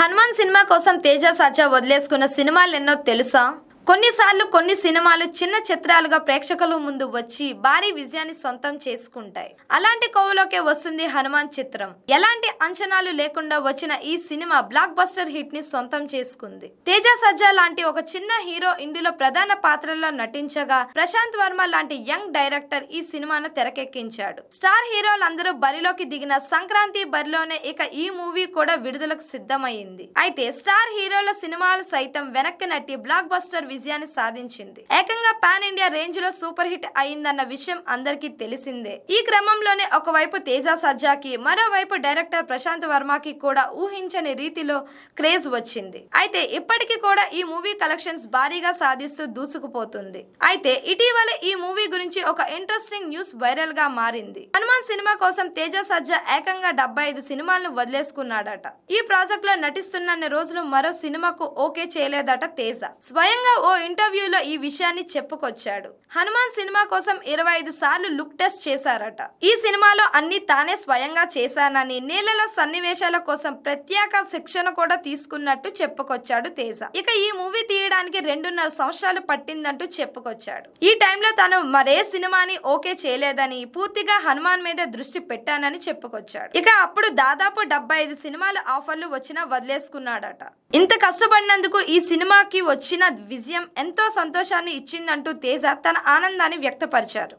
Hanuman cinema కోసం తేజ సాచా వదిలేసుకున్న సినిమాలెన్నో తెలుసా? కొన్నిసార్లు కొన్ని సినిమాలు చిన్న చిత్రాలుగా ప్రేక్షకుల ముందు వచ్చి భారీ విజయాన్ని సొంతం చేసుకుంటాయి. అలాంటి కోవలోకే వస్తుంది హనుమాన్ చిత్రం. ఎలాంటి అంచనాలు లేకుండా వచ్చిన ఈ సినిమా బ్లాక్ బస్టర్ హిట్ని సొంతం చేసుకుంది. తేజ సజ్జా లాంటి ఒక చిన్న హీరో ఇందులో ప్రధాన పాత్రల్లో నటించగా ప్రశాంత్ వర్మ లాంటి యంగ్ డైరెక్టర్ ఈ సినిమాను తెరకెక్కించాడు. స్టార్ హీరోలందరూ బరిలోకి దిగిన సంక్రాంతి బరిలోనే ఇక ఈ మూవీ కూడా విడుదలకు సిద్ధమైంది. అయితే స్టార్ హీరోల సినిమాలు సైతం వెనక్కి నట్టి బ్లాక్ బస్టర్ విజయాన్ని సాధించింది. ఏకంగా పాన్ ఇండియా రేంజ్లో సూపర్ హిట్ అయిందన్న విషయం అందరికీ తెలిసిందే. ఈ క్రమంలోనే ఒకవైపు తేజ సజ్జాకి మరోవైపు డైరెక్టర్ ప్రశాంత్ వర్మకి కూడా ఊహించని రీతిలో క్రేజ్ వచ్చింది. అయితే ఇప్పటికీ కూడా ఈ మూవీ కలెక్షన్స్ భారీగా సాధిస్తూ దూసుకుపోతుంది. అయితే ఇటీవల ఈ మూవీ గురించి ఒక ఇంట్రెస్టింగ్ న్యూస్ వైరల్గా మారింది. హనుమాన్ సినిమా కోసం తేజ సజ్జా ఏకంగా డెబ్బై ఐదు సినిమాలను వదిలేసుకున్నాడట. ఈ ప్రాజెక్ట్లో నటిస్తున్న రోజులు మరో సినిమాకు ఓకే చేయలేదట తేజ. స్వయంగా ఓ ఇంటర్వ్యూలో ఈ విషయాన్ని చెప్పుకొచ్చాడు. హనుమాన్ సినిమా కోసం ఇరవై ఐదు సార్లు లుక్ టెస్ట్ చేశారట. ఈ సినిమాలో అన్ని తానే స్వయంగా చేశానని నీళ్ళలో సన్నివేశాల కోసం ప్రత్యేక శిక్షణ కూడా తీసుకున్నట్టు చెప్పుకొచ్చాడు తేజ. ఇక ఈ మూవీ తీయడానికి రెండున్నర సంవత్సరాలు పట్టిందంటూ చెప్పుకొచ్చాడు. ఈ టైంలో తను మరే సినిమాని ఓకే చేయలేదని పూర్తిగా హనుమాన్ మీద దృష్టి పెట్టానని చెప్పుకొచ్చాడు. ఇక అప్పుడు దాదాపు డెబ్బై ఐదు సినిమాలు ఆఫర్లు వచ్చినా వదిలేసుకున్నాడట. ఇంత కష్టపడినందుకు ఈ సినిమాకి వచ్చిన విజయం ఎంతో సంతోషాన్ని ఇచ్చిందంటూ తేజ తన ఆనందాన్ని వ్యక్తపరిచారు.